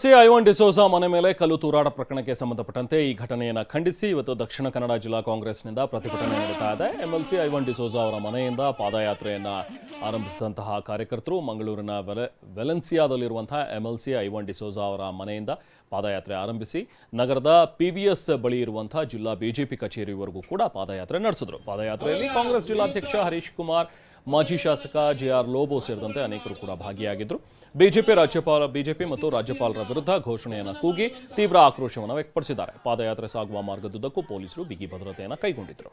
C Ivan D'Souza ಮನೆ ಮೇಲೆ ಕಲ್ಲು ತೂರಾಟ ಪ್ರಕರಣಕ್ಕೆ ಸಂಬಂಧಪಟ್ಟಂತೆ ಈ ಘಟನೆಯನ್ನು ಖಂಡಿಸಿ ಇವತ್ತು ದಕ್ಷಿಣ ಕನ್ನಡ ಜಿಲ್ಲಾ ಕಾಂಗ್ರೆಸ್ನಿಂದ ಪ್ರತಿಭಟನೆ ನಡೀತಾ ಇದೆ. ಎಂಎಲ್ಸಿ ಐವನ್ ಡಿಸೋಜಾ ಅವರ ಮನೆಯಿಂದ ಪಾದಯಾತ್ರೆಯನ್ನು ಆರಂಭಿಸಿದಂತಹ ಕಾರ್ಯಕರ್ತರು ಮಂಗಳೂರಿನ ವೆಲೆ ವೆಲೆನ್ಸಿಯಾದಲ್ಲಿರುವಂತಹ ಎಂಎಲ್ಸಿ ಐವನ್ ಡಿಸೋಜಾ ಅವರ ಮನೆಯಿಂದ ಪಾದಯಾತ್ರೆ ಆರಂಭಿಸಿ ನಗರದ ಪಿವಿಎಸ್ ಬಳಿ ಇರುವಂತಹ ಜಿಲ್ಲಾ ಬಿಜೆಪಿ ಕಚೇರಿವರೆಗೂ ಕೂಡ ಪಾದಯಾತ್ರೆ ನಡೆಸಿದ್ರು. ಪಾದಯಾತ್ರೆಯಲ್ಲಿ ಕಾಂಗ್ರೆಸ್ ಜಿಲ್ಲಾಧ್ಯಕ್ಷ ಹರೀಶ್ ಕುಮಾರ್ ಮಾಜಿ ಶಾಸಕ ಜೆ ಆರ್ ಲೋಬೋ ಸೇರಿದಂತೆ ಅನೇಕರು ಕೂಡ ಭಾಗಿಯಾಗಿದ್ದರು ಬಿಜೆಪಿ ರಾಜ್ಯಪಾಲ, ಬಿಜೆಪಿ ಮತ್ತು ರಾಜ್ಯಪಾಲರ ವಿರುದ್ಧ ಘೋಷಣೆಯನ್ನು ಕೂಗಿ ತೀವ್ರ ಆಕ್ರೋಶವನ್ನು ವ್ಯಕ್ತಪಡಿಸಿದ್ದಾರೆ. ಪಾದಯಾತ್ರೆ ಸಾಗುವ ಮಾರ್ಗದುದ್ದಕ್ಕೂ ಪೊಲೀಸರು ಬಿಗಿ ಭದ್ರತೆಯನ್ನು ಕೈಗೊಂಡಿದ್ದರು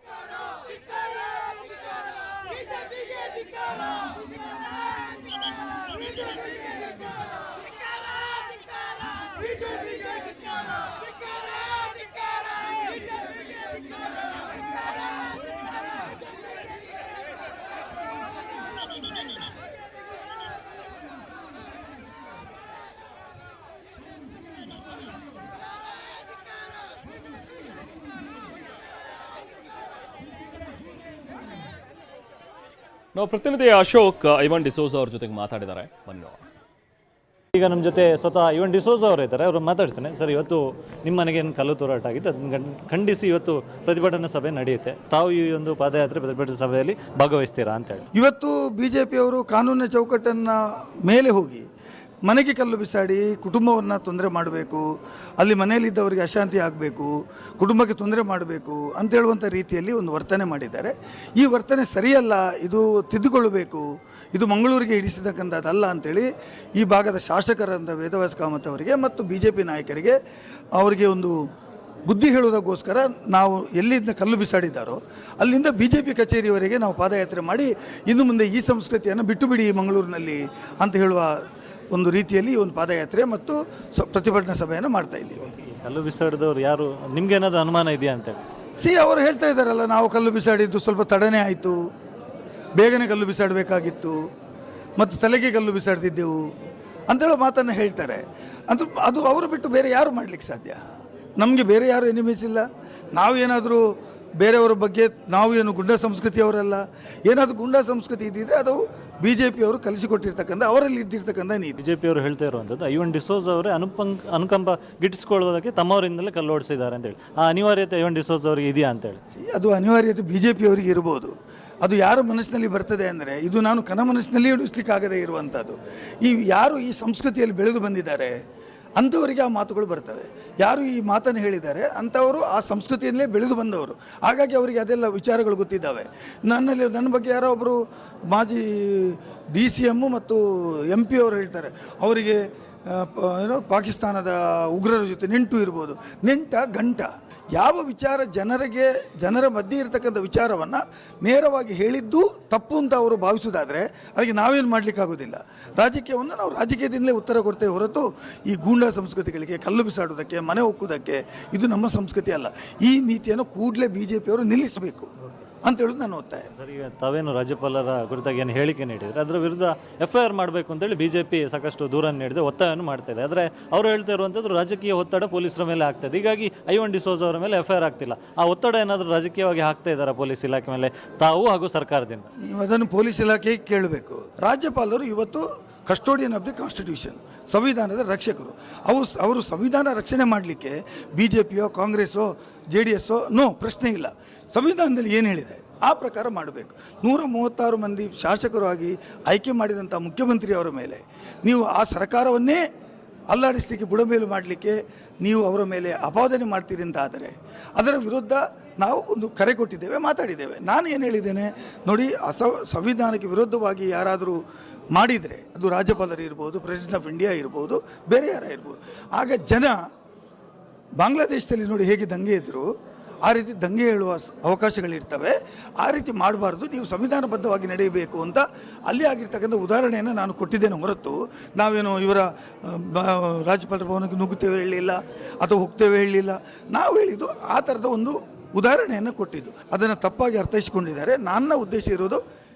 ನಾವು ಪ್ರತಿನಿಧಿ ಅಶೋಕ್ ಐವನ್ ಡಿಸೋಸ್ ಅವ್ರ ಜೊತೆಗೆ ಮಾತಾಡಿದ್ದಾರೆ. ಬನ್ನಿ ಈಗ ನಮ್ಮ ಜೊತೆ ಸ್ವತಃ ಇವನ್ ಡಿಸೋಸ್ ಅವರು ಇದ್ದಾರೆ. ಅವರು ಮಾತಾಡ್ತೇನೆ. ಸರ್ ಇವತ್ತು ನಿಮ್ಮ ಮನೆಗೆ ಏನು ಕಲ್ಲು ತೂರಾಟ ಆಗಿತ್ತು? ಅದನ್ನ ಖಂಡಿಸಿ ಇವತ್ತು ಪ್ರತಿಭಟನಾ ಸಭೆ ನಡೆಯುತ್ತೆ. ತಾವು ಈ ಒಂದು ಪಾದಯಾತ್ರೆ ಪ್ರತಿಭಟನಾ ಸಭೆಯಲ್ಲಿ ಭಾಗವಹಿಸ್ತೀರಾ ಅಂತ ಹೇಳಿ. ಇವತ್ತು ಬಿ ಜೆ ಪಿಯವರು ಕಾನೂನಿನ ಚೌಕಟ್ಟನ್ನು ಮೇಲೆ ಹೋಗಿ ಮನೆಗೆ ಕಲ್ಲು ಬಿಸಾಡಿ ಕುಟುಂಬವನ್ನು ತೊಂದರೆ ಮಾಡಬೇಕು, ಅಲ್ಲಿ ಮನೆಯಲ್ಲಿದ್ದವರಿಗೆ ಅಶಾಂತಿ ಆಗಬೇಕು, ಕುಟುಂಬಕ್ಕೆ ತೊಂದರೆ ಮಾಡಬೇಕು ಅಂತ ಹೇಳುವಂಥ ರೀತಿಯಲ್ಲಿ ಒಂದು ವರ್ತನೆ ಮಾಡಿದ್ದಾರೆ. ಈ ವರ್ತನೆ ಸರಿಯಲ್ಲ, ಇದು ತಿದ್ದುಕೊಳ್ಳಬೇಕು, ಇದು ಮಂಗಳೂರಿಗೆ ಹಿಡಿಸಿದಕ್ಕಂಥದ್ದಲ್ಲ ಅಂತೇಳಿ ಈ ಭಾಗದ ಶಾಸಕರಾದ ವೇದವ್ಯಾಸ ಕಾಮತ್ ಅವರಿಗೆ ಮತ್ತು ಬಿ ಜೆ ಪಿ ನಾಯಕರಿಗೆ ಅವರಿಗೆ ಒಂದು ಬುದ್ಧಿ ಹೇಳುವುದಕ್ಕೋಸ್ಕರ ನಾವು ಎಲ್ಲಿಂದ ಕಲ್ಲು ಬಿಸಾಡಿದ್ದಾರೋ, ಅಲ್ಲಿಂದ ಬಿ ಜೆ ಪಿ ಕಚೇರಿಯವರೆಗೆ ನಾವು ಪಾದಯಾತ್ರೆ ಮಾಡಿ, ಇನ್ನು ಮುಂದೆ ಈ ಸಂಸ್ಕೃತಿಯನ್ನು ಬಿಟ್ಟು ಬಿಡಿ ಮಂಗಳೂರಿನಲ್ಲಿ ಅಂತ ಹೇಳುವ ಒಂದು ರೀತಿಯಲ್ಲಿ ಒಂದು ಪಾದಯಾತ್ರೆ ಮತ್ತು ಸ ಪ್ರತಿಭಟನಾ ಸಭೆಯನ್ನು ಮಾಡ್ತಾ ಇದ್ದೀವಿ. ಕಲ್ಲು ಬಿಸಾಡಿದವ್ರು ಯಾರು ನಿಮ್ಗೆ ಏನಾದರೂ ಅನುಮಾನ ಇದೆಯಾ ಅಂತ ಸಿ ಅವರು ಹೇಳ್ತಾ ಇದ್ದಾರಲ್ಲ ನಾವು ಕಲ್ಲು ಬಿಸಾಡಿದ್ದು ಸ್ವಲ್ಪ ತಡನೆ ಆಯಿತು. ಬೇಗನೆ ಕಲ್ಲು ಬಿಸಾಡಬೇಕಾಗಿತ್ತು. ಮತ್ತು ತಲೆಗೆ ಕಲ್ಲು ಬಿಸಾಡ್ತಿದ್ದೆವು. ಅಂತೇಳೋ ಮಾತನ್ನು ಹೇಳ್ತಾರೆ. ಅಂದ್ರೆ ಅದು ಅವರು ಬಿಟ್ಟು ಬೇರೆ ಯಾರು ಮಾಡಲಿಕ್ಕೆ ಸಾಧ್ಯ? ನಮಗೆ ಬೇರೆ ಯಾರು ಎನಿಮೀಸ್ ಇಲ್ಲ. ನಾವೇನಾದರೂ ಬೇರೆಯವರ ಬಗ್ಗೆ ನಾವು ಏನು ಗುಂಡ ಸಂಸ್ಕೃತಿಯವರಲ್ಲ ಏನಾದರೂ ಗುಂಡಾ ಸಂಸ್ಕೃತಿ ಇದ್ದಿದ್ರೆ ಅದು ಬಿ ಜೆ ಪಿಯವರು ಕಲಿಸಿಕೊಟ್ಟಿರ್ತಕ್ಕಂಥ ಅವರಲ್ಲಿ ಇದ್ದಿರ್ತಕ್ಕಂಥ ನೀತಿ. ಬಿಜೆಪಿ ಅವರು ಹೇಳ್ತಾ ಇರುವಂಥದ್ದು ಐವನ್ ಡಿಸೋಸ್ ಅವರೇ ಅನುಪಂ ಅನುಕಂಪ ಗಿಟ್ಟಿಸ್ಕೊಳ್ಳೋದಕ್ಕೆ ತಮ್ಮವರಿಂದಲೇ ಕಲ್ಲೋಡಿಸಿದ್ದಾರೆ ಅಂತೇಳಿ ಆ ಅನಿವಾರ್ಯತೆ ಐವನ್ ಡಿಸೋಸ್ ಅವರಿಗೆ ಇದೆಯಾ ಅಂತೇಳಿ ಅದು ಅನಿವಾರ್ಯತೆ ಬಿ ಜೆ ಪಿಯವರಿಗೆ ಇರ್ಬೋದು. ಅದು ಯಾರ ಮನಸ್ಸಿನಲ್ಲಿ ಬರ್ತದೆ ಅಂದರೆ ಇದು ನಾನು ಕನ ಮನಸ್ಸಿನಲ್ಲಿ ಇಡಿಸ್ಲಿಕ್ಕಾಗದೇ ಇರುವಂಥದ್ದು. ಈ ಯಾರು ಈ ಸಂಸ್ಕೃತಿಯಲ್ಲಿ ಬೆಳೆದು ಬಂದಿದ್ದಾರೆ ಅಂಥವರಿಗೆ ಆ ಮಾತುಗಳು ಬರ್ತವೆ. ಯಾರು ಈ ಮಾತನ್ನು ಹೇಳಿದ್ದಾರೆ ಅಂಥವರು ಆ ಸಂಸ್ಕೃತಿಯಲ್ಲೇ ಬೆಳೆದು ಬಂದವರು. ಹಾಗಾಗಿ ಅವರಿಗೆ ಅದೆಲ್ಲ ವಿಚಾರಗಳು ಗೊತ್ತಿದ್ದಾವೆ. ನನ್ನಲ್ಲಿ ನನ್ನ ಬಗ್ಗೆ ಯಾರೋ ಒಬ್ಬರು ಮಾಜಿ ಡಿ ಸಿ ಎಮ್ಮು ಮತ್ತು ಎಂ ಪಿ ಅವರು ಹೇಳ್ತಾರೆ. ಅವರಿಗೆ ಏನೋ ಪಾಕಿಸ್ತಾನದ ಉಗ್ರರ ಜೊತೆ ನೆಂಟು ಇರ್ಬೋದು. ನೆಂಟ, ಗಂಟ. ಯಾವ ವಿಚಾರ ಜನರಿಗೆ, ಜನರ ಮಧ್ಯೆ ಇರತಕ್ಕಂಥ ವಿಚಾರವನ್ನು ನೇರವಾಗಿ ಹೇಳಿದ್ದು ತಪ್ಪು ಅಂತ ಅವರು ಭಾವಿಸೋದಾದರೆ ಅದಕ್ಕೆ ನಾವೇನು ಮಾಡಲಿಕ್ಕಾಗೋದಿಲ್ಲ. ರಾಜಕೀಯವನ್ನು ನಾವು ರಾಜಕೀಯದಿಂದಲೇ ಉತ್ತರ ಕೊಡ್ತೇವೆ ಹೊರತು ಈ ಗೂಂಡ ಸಂಸ್ಕೃತಿಗಳಿಗೆ ಕಲ್ಲು ಬಿಸಾಡೋದಕ್ಕೆ ಮನೆ ಒಕ್ಕುವುದಕ್ಕೆ ಇದು ನಮ್ಮ ಸಂಸ್ಕೃತಿ ಅಲ್ಲ. ಈ ನೀತಿಯನ್ನು ಕೂಡಲೇ ಬಿ ಜೆ ಪಿಯವರು ನಿಲ್ಲಿಸಬೇಕು. ಅಂತ ಹೇಳೋದು ನಾನು ಒತ್ತಾಯ. ಸರ್ ಈಗ ತಾವೇನು ರಾಜ್ಯಪಾಲರ ಕುರಿತಾಗಿ ಏನು ಹೇಳಿಕೆ ನೀಡಿದರೆ? ಅದರ ವಿರುದ್ಧ ಎಫ್ ಐ ಆರ್ ಮಾಡಬೇಕು ಅಂತೇಳಿ ಬಿ ಜೆ ಪಿ ಸಾಕಷ್ಟು ದೂರ ನೀಡಿದೆ ಒತ್ತಾಯವನ್ನು ಮಾಡ್ತಾ ಇದೆ ಆದರೆ ಅವರು ಹೇಳ್ತಾ ಇರುವಂಥದ್ದು ರಾಜಕೀಯ ಒತ್ತಡ ಪೊಲೀಸರ ಮೇಲೆ ಆಗ್ತದೆ ಹೀಗಾಗಿ ಐವನ್ ಡಿಸೋಜ್ ಅವರ ಮೇಲೆ ಎಫ್ ಐ ಆರ್ ಆಗ್ತಿಲ್ಲ. ಆ ಒತ್ತಡ ಏನಾದರೂ ರಾಜಕೀಯವಾಗಿ ಹಾಕ್ತಾ ಇದ್ದಾರೆ ಪೊಲೀಸ್ ಇಲಾಖೆ ಮೇಲೆ ತಾವು ಹಾಗೂ ಸರ್ಕಾರದಿಂದ? ನೀವು ಅದನ್ನು ಪೊಲೀಸ್ ಇಲಾಖೆಗೆ ಕೇಳಬೇಕು. ರಾಜ್ಯಪಾಲರು ಇವತ್ತು ಕಸ್ಟೋಡಿಯನ್ ಆಫ್ ದಿ ಕಾನ್ಸ್ಟಿಟ್ಯೂಷನ್, ಸಂವಿಧಾನದ ರಕ್ಷಕರು. ಅವರು ಅವರು ಸಂವಿಧಾನ ರಕ್ಷಣೆ ಮಾಡಲಿಕ್ಕೆ ಬಿ ಜೆ ಪಿಯೋ ಕಾಂಗ್ರೆಸ್ಸೋ, ಜೆ ಡಿ ಎಸ್ಸೋ, ನೋ, ಪ್ರಶ್ನೆ ಇಲ್ಲ. ಸಂವಿಧಾನದಲ್ಲಿ ಏನು ಹೇಳಿದೆ? ಆ ಪ್ರಕಾರ ಮಾಡಬೇಕು. ನೂರ ಮೂವತ್ತಾರು ಮಂದಿ ಶಾಸಕರು ಆಗಿ ಆಯ್ಕೆ ಮಾಡಿದಂಥ ಮುಖ್ಯಮಂತ್ರಿಯವರ ಮೇಲೆ ನೀವು ಆ ಸರ್ಕಾರವನ್ನೇ ಅಲ್ಲಾಡಿಸಲಿಕ್ಕೆ ಬುಡಮೇಲು ಮಾಡಲಿಕ್ಕೆ ನೀವು ಅವರ ಮೇಲೆ ಅಪಾದನೆ ಮಾಡ್ತೀರಿ ಅಂತ ಆದರೆ ಅದರ ವಿರುದ್ಧ ನಾವು ಒಂದು ಕರೆ ಕೊಟ್ಟಿದ್ದೇವೆ, ಮಾತಾಡಿದ್ದೇವೆ. ನಾನು ಏನು ಹೇಳಿದ್ದೇನೆ, ನೋಡಿ ಅಸ ಸಂವಿಧಾನಕ್ಕೆ ವಿರುದ್ಧವಾಗಿ ಯಾರಾದರೂ ಮಾಡಿದರೆ, ಅದು ರಾಜ್ಯಪಾಲರು ಇರ್ಬೋದು ಪ್ರೆಸಿಡೆಂಟ್ ಆಫ್ ಇಂಡಿಯಾ ಇರ್ಬೋದು, ಬೇರೆ ಯಾರ ಇರ್ಬೋದು, ಆಗ ಜನ ಬಾಂಗ್ಲಾದೇಶದಲ್ಲಿ ನೋಡಿ ಹೇಗೆ ದಂಗೆ ಇದ್ದರು ಆ ರೀತಿ ದಂಗೆ ಹೇಳುವ ಅವಕಾಶಗಳಿರ್ತವೆ. ಆ ರೀತಿ ಮಾಡಬಾರ್ದು. ನೀವು ಸಂವಿಧಾನಬದ್ಧವಾಗಿ ನಡೆಯಬೇಕು ಅಂತ ಅಲ್ಲಿ ಆಗಿರ್ತಕ್ಕಂಥ ಉದಾಹರಣೆಯನ್ನು ನಾನು ಕೊಟ್ಟಿದ್ದೇನೆ ಹೊರತು. ನಾವೇನು ಇವರ ರಾಜ್ಯಪಾಲರ ಭವನಕ್ಕೆ ನುಗ್ಗುತ್ತೇವೆ ಹೇಳಲಿಲ್ಲ ಅಥವಾ ಹೋಗ್ತೇವೆ ಹೇಳಲಿಲ್ಲ. ನಾವು ಹೇಳಿದ್ದು ಆ ಥರದ ಒಂದು ಉದಾಹರಣೆಯನ್ನು ಕೊಟ್ಟಿದ್ದು. ಅದನ್ನು ತಪ್ಪಾಗಿ ಅರ್ಥೈಸಿಕೊಂಡಿದ್ದಾರೆ. ನನ್ನ ಉದ್ದೇಶ ಇರೋದು